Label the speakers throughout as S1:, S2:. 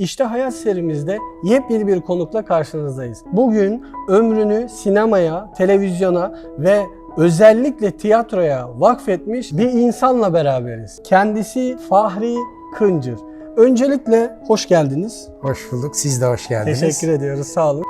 S1: İşte Hayat serimizde yepyeni bir konukla karşınızdayız. Bugün ömrünü sinemaya, televizyona ve özellikle tiyatroya vakfetmiş bir insanla beraberiz. Kendisi Fahri Kıncır. Öncelikle hoş geldiniz.
S2: Hoş bulduk. Siz de hoş geldiniz.
S1: Teşekkür ediyoruz. Sağ olun.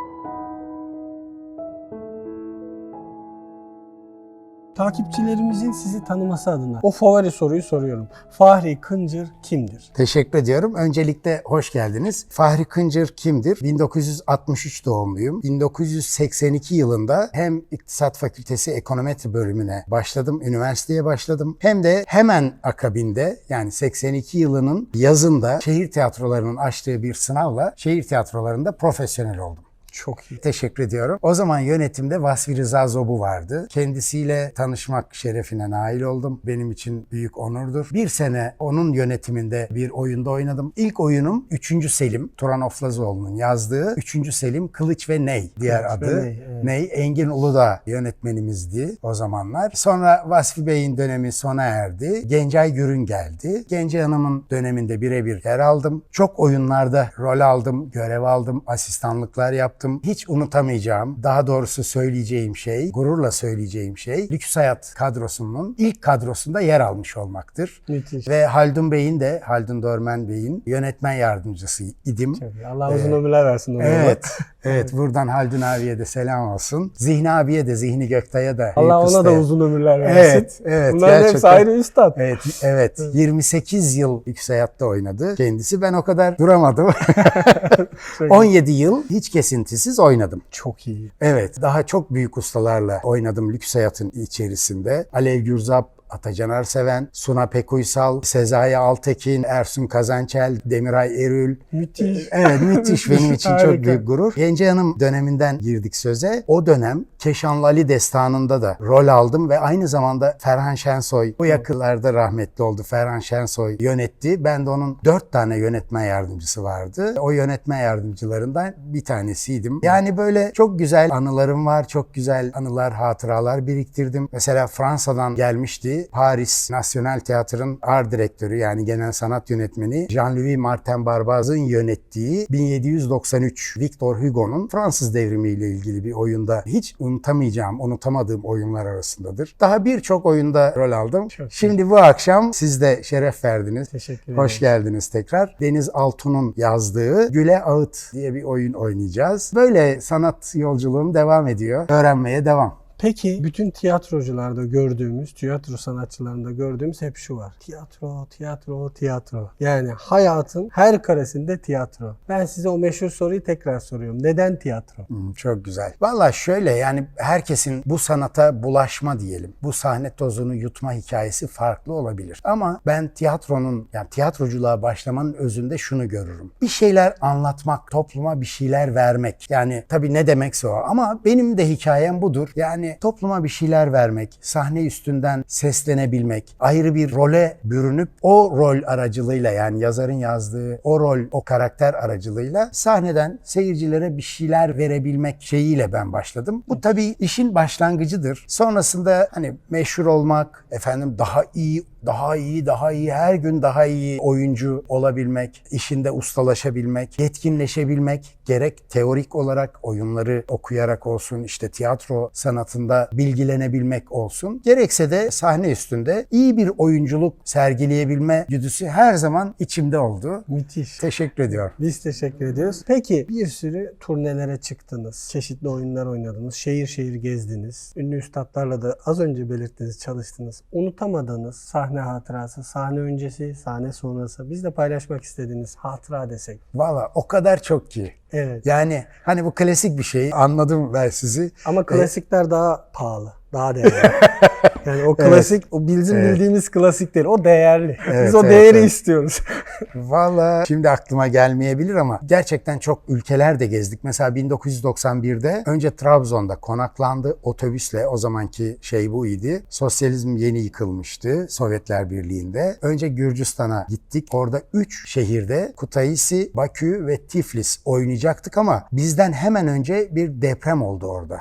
S1: Takipçilerimizin sizi tanıması adına o favori soruyu soruyorum. Fahri Kıncır kimdir?
S2: Teşekkür ediyorum. Öncelikle hoş geldiniz. Fahri Kıncır kimdir? 1963 doğumluyum. 1982 yılında hem İktisat Fakültesi Ekonometri bölümüne başladım, üniversiteye başladım. Hem de hemen akabinde yani 82 yılının yazında şehir tiyatrolarının açtığı bir sınavla şehir tiyatrolarında profesyonel oldum.
S1: Çok iyi.
S2: Teşekkür ediyorum. O zaman yönetimde Vasfi Rıza Zobu vardı. Kendisiyle tanışmak şerefine nail oldum. Benim için büyük onurdur. Bir sene onun yönetiminde bir oyunda oynadım. İlk oyunum 3. Selim, Turan Oflazoğlu'nun yazdığı 3. Selim Kılıç ve Ney diğer
S1: Kılıç
S2: adı.
S1: Ney, evet.
S2: Ney, Engin Uludağ yönetmenimizdi o zamanlar. Sonra Vasfi Bey'in dönemi sona erdi. Gencay Gürün geldi. Gencay Hanım'ın döneminde birebir yer aldım. Çok oyunlarda rol aldım, görev aldım, asistanlıklar yaptım. Hiç unutamayacağım, daha doğrusu söyleyeceğim şey, gururla söyleyeceğim şey, Lüks Hayat kadrosunun ilk kadrosunda yer almış olmaktır.
S1: Müthiş.
S2: Ve Haldun Bey'in de, Haldun Dörmen Bey'in yönetmen yardımcısı idim.
S1: Allah uzun ömürler versin. ona.
S2: Evet. Evet buradan Haldun abiye de selam olsun. Zihni abiye de Zihni Göktay'a da.
S1: Allah ona da uzun ömürler versin.
S2: Evet, evet.
S1: Bunların hepsi
S2: gerçekten.
S1: ayrı üstad.
S2: Evet, evet. 28 yıl Yükseyatta oynadı kendisi. Ben o kadar duramadım.
S1: Çok iyi.
S2: 17 yıl hiç kesintisiz oynadım.
S1: Çok iyi.
S2: Evet, daha çok büyük ustalarla oynadım Lüks Hayat'ın içerisinde. Alev Gürzap, Atacan Arseven, Suna Pekuysal, Sezai Altekin, Ersun Kazançel, Demiray Erül.
S1: Müthiş.
S2: Evet müthiş benim için çok büyük gurur. Gence Hanım döneminden girdik söze. O dönem Keşanlı Ali Destanı'nda da rol aldım ve aynı zamanda Ferhan Şensoy bu yakınlarda rahmetli oldu. Ferhan Şensoy yönetti. Ben de onun dört tane yönetmen yardımcısı vardı. O yönetmen yardımcılarından bir tanesiydim. Yani böyle çok güzel anılarım var. Çok güzel anılar, hatıralar biriktirdim. Mesela Fransa'dan gelmişti. Paris National Tiyatro'nun art direktörü yani genel sanat yönetmeni Jean-Louis Martin Barbaz'ın yönettiği 1793 Victor Hugo'nun Fransız devrimiyle ilgili bir oyunda hiç unutamayacağım, unutamadığım oyunlar arasındadır. Daha birçok oyunda rol aldım.
S1: Çok iyi.
S2: Şimdi bu akşam siz de şeref verdiniz.
S1: Teşekkür ederim.
S2: Hoş geldiniz tekrar. Deniz Altun'un yazdığı Güle Ağıt diye bir oyun oynayacağız. Böyle sanat yolculuğum devam ediyor. Öğrenmeye devam.
S1: Peki bütün tiyatrocularda gördüğümüz, tiyatro sanatçılarında gördüğümüz hep şu var. Tiyatro, tiyatro, tiyatro. Yani hayatın her karesinde tiyatro. Ben size o meşhur soruyu tekrar soruyorum. Neden tiyatro?
S2: Hmm, Çok güzel. Valla şöyle yani herkesin bu sanata bulaşma diyelim. Bu sahne tozunu yutma hikayesi farklı olabilir. Ama ben tiyatronun yani tiyatroculuğa başlamanın özünde şunu görürüm. Bir şeyler anlatmak, topluma bir şeyler vermek. Yani tabii ne demekse o ama benim de hikayem budur. Yani topluma bir şeyler vermek, sahne üstünden seslenebilmek, ayrı bir role bürünüp o rol aracılığıyla yani yazarın yazdığı o rol, o karakter aracılığıyla sahneden seyircilere bir şeyler verebilmek şeyiyle ben başladım. Bu tabii işin başlangıcıdır. Sonrasında hani meşhur olmak, efendim daha iyi, daha iyi, daha iyi, her gün daha iyi oyuncu olabilmek, işinde ustalaşabilmek, yetkinleşebilmek gerek teorik olarak oyunları okuyarak olsun, işte tiyatro sanatında bilgilenebilmek olsun, gerekse de sahne üstünde iyi bir oyunculuk sergileyebilme güdüsü her zaman içimde oldu.
S1: Müthiş.
S2: Teşekkür ediyorum.
S1: Biz teşekkür ediyoruz. Peki bir sürü turnelere çıktınız. Çeşitli oyunlar oynadınız. Şehir şehir gezdiniz. Ünlü üstadlarla da az önce belirttiniz çalıştınız. Unutamadığınız sahne hatırası, sahne öncesi, sahne sonrası. Biz de paylaşmak istediğiniz hatıra desek.
S2: Valla o kadar çok ki.
S1: Evet.
S2: Yani hani bu klasik bir şey anladım ben sizi.
S1: Ama klasikler daha pahalı. Daha değerli. yani o klasik, o bizim
S2: Evet.
S1: bildiğimiz klasik değil. O değerli.
S2: Evet,
S1: Biz o
S2: evet,
S1: değeri
S2: evet.
S1: istiyoruz.
S2: Valla şimdi aklıma gelmeyebilir ama gerçekten çok ülkeler de gezdik. Mesela 1991'de önce Trabzon'da konaklandı otobüsle o zamanki şey bu idi. Sosyalizm yeni yıkılmıştı Sovyetler Birliği'nde. Önce Gürcistan'a gittik. Orada 3 şehirde Kutaisi, Bakü ve Tiflis oynayacaktık ama bizden hemen önce bir deprem oldu orada.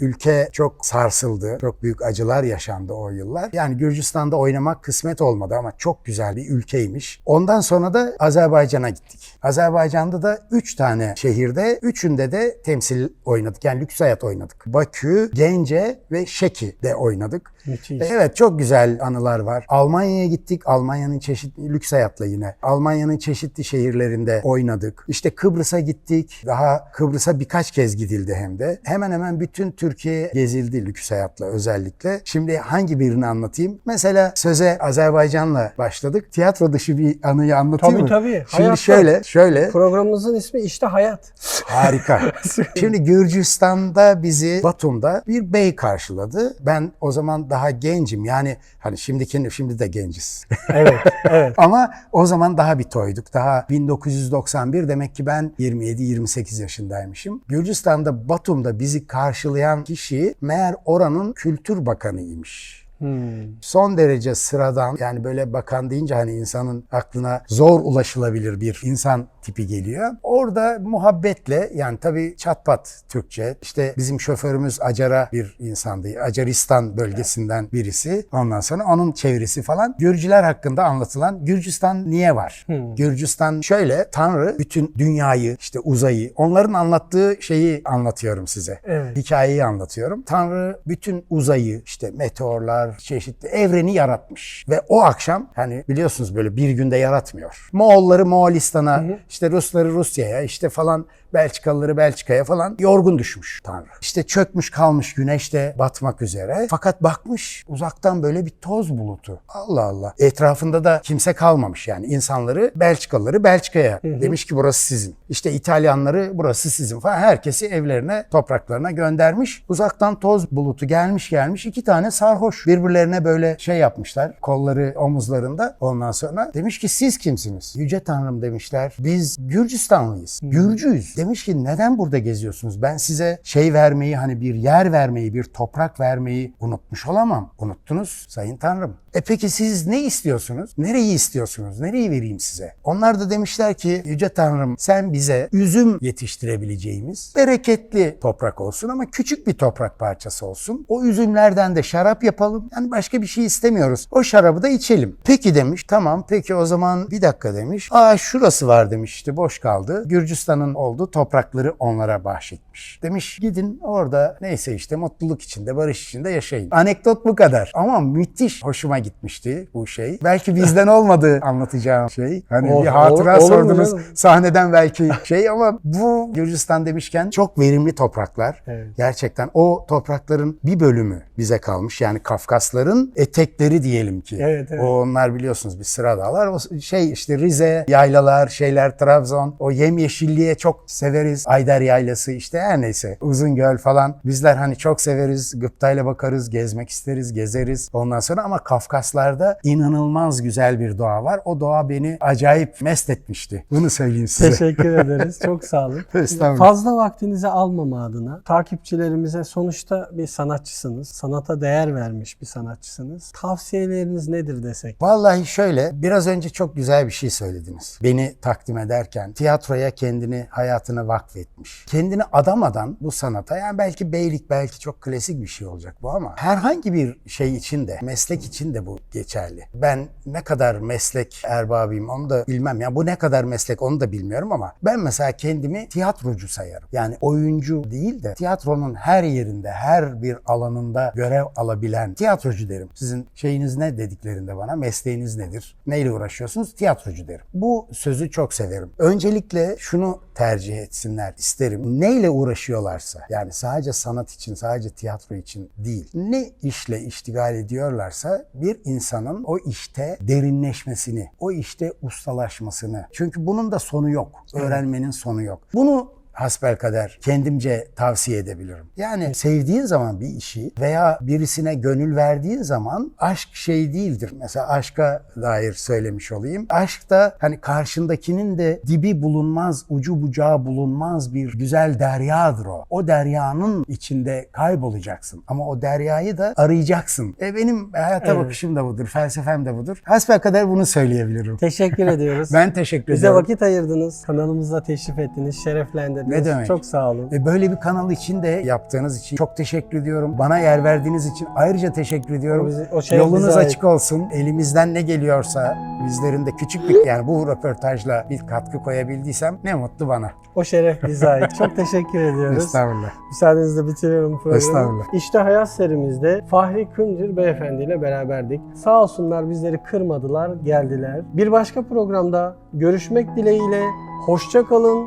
S2: Ülke çok sarsıldı basıldı. Çok büyük acılar yaşandı o yıllar. Yani Gürcistan'da oynamak kısmet olmadı ama çok güzel bir ülkeymiş. Ondan sonra da Azerbaycan'a gittik. Azerbaycan'da da 3 tane şehirde, üçünde de temsil oynadık. Yani lüks hayat oynadık. Bakü, Gence ve Şeki'de oynadık.
S1: Müthiş.
S2: Evet çok güzel anılar var. Almanya'ya gittik. Almanya'nın çeşitli lüks hayatla yine. Almanya'nın çeşitli şehirlerinde oynadık. İşte Kıbrıs'a gittik. Daha Kıbrıs'a birkaç kez gidildi hem de. Hemen hemen bütün Türkiye gezildi lüks hayatla özellikle. Şimdi hangi birini anlatayım? Mesela söze Azerbaycan'la başladık. Tiyatro dışı bir anıyı anlatayım
S1: Tabii,
S2: mı?
S1: tabii.
S2: Şimdi
S1: Hayatta.
S2: şöyle, şöyle.
S1: Programımızın ismi işte hayat.
S2: Harika. Şimdi Gürcistan'da bizi Batum'da bir bey karşıladı. Ben o zaman daha gencim. Yani hani şimdiki şimdi de genciz.
S1: Evet, evet.
S2: Ama o zaman daha bir toyduk. Daha 1991 demek ki ben 27-28 yaşındaymışım. Gürcistan'da Batum'da bizi karşılayan kişi meğer oranın kültür bakanıymış.
S1: Hmm.
S2: Son derece sıradan yani böyle bakan deyince hani insanın aklına zor ulaşılabilir bir insan tipi geliyor. Orada muhabbetle yani tabii çatpat Türkçe işte bizim şoförümüz Acara bir insandı. Acaristan bölgesinden birisi. Ondan sonra onun çevresi falan. Gürcüler hakkında anlatılan Gürcistan niye var? Gürcistan şöyle Tanrı bütün dünyayı işte uzayı onların anlattığı şeyi anlatıyorum size.
S1: Evet.
S2: Hikayeyi anlatıyorum. Tanrı bütün uzayı işte meteorlar çeşitli evreni yaratmış. Ve o akşam hani biliyorsunuz böyle bir günde yaratmıyor. Moğolları Moğolistan'a işte Rusları Rusya'ya işte falan Belçikalıları Belçika'ya falan yorgun düşmüş Tanrı. İşte çökmüş kalmış güneşte batmak üzere. Fakat bakmış uzaktan böyle bir toz bulutu. Allah Allah. Etrafında da kimse kalmamış yani insanları Belçikalıları Belçika'ya demiş ki burası sizin. İşte İtalyanları burası sizin falan. Herkesi evlerine topraklarına göndermiş. Uzaktan toz bulutu gelmiş gelmiş iki tane sarhoş birbirlerine böyle şey yapmışlar. Kolları omuzlarında. Ondan sonra demiş ki siz kimsiniz? Yüce Tanrım demişler. Biz Gürcistanlıyız. Gürcüyüz. Demiş ki neden burada geziyorsunuz? Ben size şey vermeyi hani bir yer vermeyi, bir toprak vermeyi unutmuş olamam. Unuttunuz Sayın Tanrım. E peki siz ne istiyorsunuz? Nereyi istiyorsunuz? Nereyi vereyim size? Onlar da demişler ki Yüce Tanrım sen bize üzüm yetiştirebileceğimiz bereketli toprak olsun ama küçük bir toprak parçası olsun. O üzümlerden de şarap yapalım. Yani başka bir şey istemiyoruz. O şarabı da içelim. Peki demiş. Tamam peki o zaman bir dakika demiş. Aa şurası var demiş işte boş kaldı. Gürcistan'ın olduğu toprakları onlara bahşetmiş. Demiş gidin orada neyse işte mutluluk içinde barış içinde yaşayın. Anekdot bu kadar. Ama müthiş hoşuma gitmişti bu şey. Belki bizden olmadı anlatacağım şey. Hani
S1: Olur-
S2: bir hatıra
S1: olur
S2: sordunuz
S1: canım?
S2: sahneden belki şey ama bu Gürcistan demişken çok verimli topraklar.
S1: Evet.
S2: Gerçekten o toprakların bir bölümü bize kalmış. Yani Kafkasların etekleri diyelim ki.
S1: Evet, evet.
S2: O onlar biliyorsunuz bir sıra dağlar. O şey işte Rize, yaylalar, şeyler Trabzon. O yemyeşilliğe çok severiz. Ayder Yaylası işte her neyse. Uzungöl falan. Bizler hani çok severiz. Gıptayla bakarız, gezmek isteriz, gezeriz. Ondan sonra ama Kafkaslarda inanılmaz güzel bir doğa var. O doğa beni acayip mest etmişti. Bunu söyleyeyim size.
S1: Teşekkür ederiz. Çok sağ olun. Fazla vaktinizi almama adına takipçilerimize sonuçta bir sanatçısınız. Sanata değer vermiş bir sanatçısınız. Tavsiyeleriniz nedir desek?
S2: Vallahi şöyle, biraz önce çok güzel bir şey söylediniz. Beni takdim ederken tiyatroya kendini, hayatını vakfetmiş. Kendini adamadan bu sanata, yani belki beylik, belki çok klasik bir şey olacak bu ama herhangi bir şey için de, meslek için de bu geçerli. Ben ne kadar meslek erbabıyım onu da bilmem. Ya bu ne kadar meslek onu da bilmiyorum ama ben mesela kendimi tiyatrocu sayarım. Yani oyuncu değil de tiyatronun her yerinde, her bir alanında görev alabilen tiyatrocu derim. Sizin şeyiniz ne dediklerinde bana, mesleğiniz nedir? Neyle uğraşıyorsunuz? Tiyatrocu derim. Bu sözü çok severim. Öncelikle şunu tercih etsinler isterim. Neyle uğraşıyorlarsa, yani sadece sanat için, sadece tiyatro için değil. Ne işle iştigal ediyorlarsa bir insanın o işte derinleşmesini, o işte ustalaşmasını. Çünkü bunun da sonu yok. Öğrenmenin sonu yok. Bunu hasbelkader kendimce tavsiye edebilirim. Yani sevdiğin zaman bir işi veya birisine gönül verdiğin zaman aşk şey değildir. Mesela aşka dair söylemiş olayım. Aşk da hani karşındakinin de dibi bulunmaz, ucu bucağı bulunmaz bir güzel deryadır o. O deryanın içinde kaybolacaksın. Ama o deryayı da arayacaksın. E benim hayata
S1: Evet.
S2: bakışım da budur, felsefem de budur. Hasbelkader bunu söyleyebilirim.
S1: Teşekkür ediyoruz.
S2: Ben teşekkür
S1: Bize
S2: ederim.
S1: vakit ayırdınız. Kanalımıza teşrif ettiniz. Şereflendiniz. Ederiz.
S2: Ne demek?
S1: Çok sağ olun.
S2: Ve böyle bir kanal için de yaptığınız için çok teşekkür ediyorum. Bana yer verdiğiniz için ayrıca teşekkür ediyorum.
S1: O bizi- o şeref
S2: Yolunuz
S1: bize ait.
S2: açık olsun. Elimizden ne geliyorsa bizlerin de küçük bir yani bu röportajla bir katkı koyabildiysem ne mutlu bana.
S1: O şeref bize ait. Çok teşekkür ediyoruz.
S2: Estağfurullah.
S1: Müsaadenizle bitiriyorum programı.
S2: Estağfurullah.
S1: İşte Hayat serimizde Fahri Kıncır Beyefendi ile beraberdik. Sağ olsunlar bizleri kırmadılar, geldiler. Bir başka programda görüşmek dileğiyle hoşça kalın,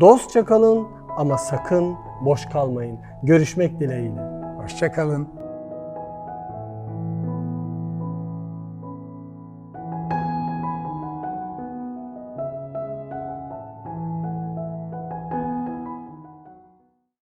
S1: dostça kalın ama sakın boş kalmayın. Görüşmek dileğiyle.
S2: Hoşça kalın.